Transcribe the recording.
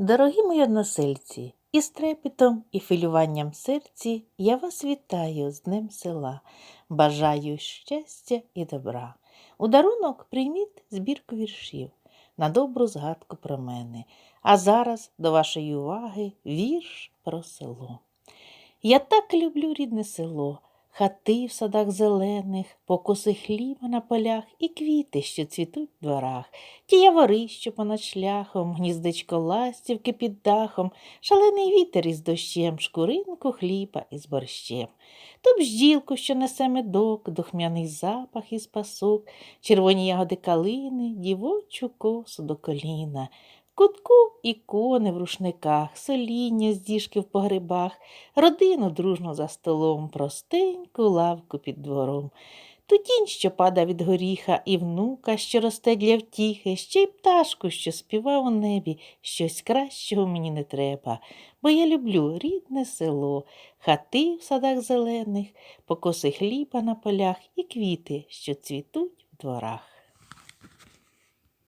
Дорогі мої односельці, із трепетом і хвилюванням серці я вас вітаю з Днем села. Бажаю щастя і добра. У дарунок прийміть збірку віршів на добру згадку про мене. А зараз до вашої уваги вірш про село. Я так люблю рідне село, хати в садах зелених, покоси хліба на полях і квіти, що цвітуть в дворах, ті явори, що понад шляхом, гніздечко ластівки під дахом, шалений вітер із дощем, шкуринку хліба із борщем. Ту бжділку, що несе медок, духмяний запах із пасок, червоні ягоди калини, дівочу косу до коліна. Кутку ікони в рушниках, соління з діжки в погребах, родину дружно за столом, простеньку лавку під двором. Ту тінь, що пада від горіха, і внука, що росте для втіхи, ще й пташку, що співа у небі, щось кращого мені не треба, бо я люблю рідне село, хати в садах зелених, покоси хліба на полях і квіти, що цвітуть в дворах.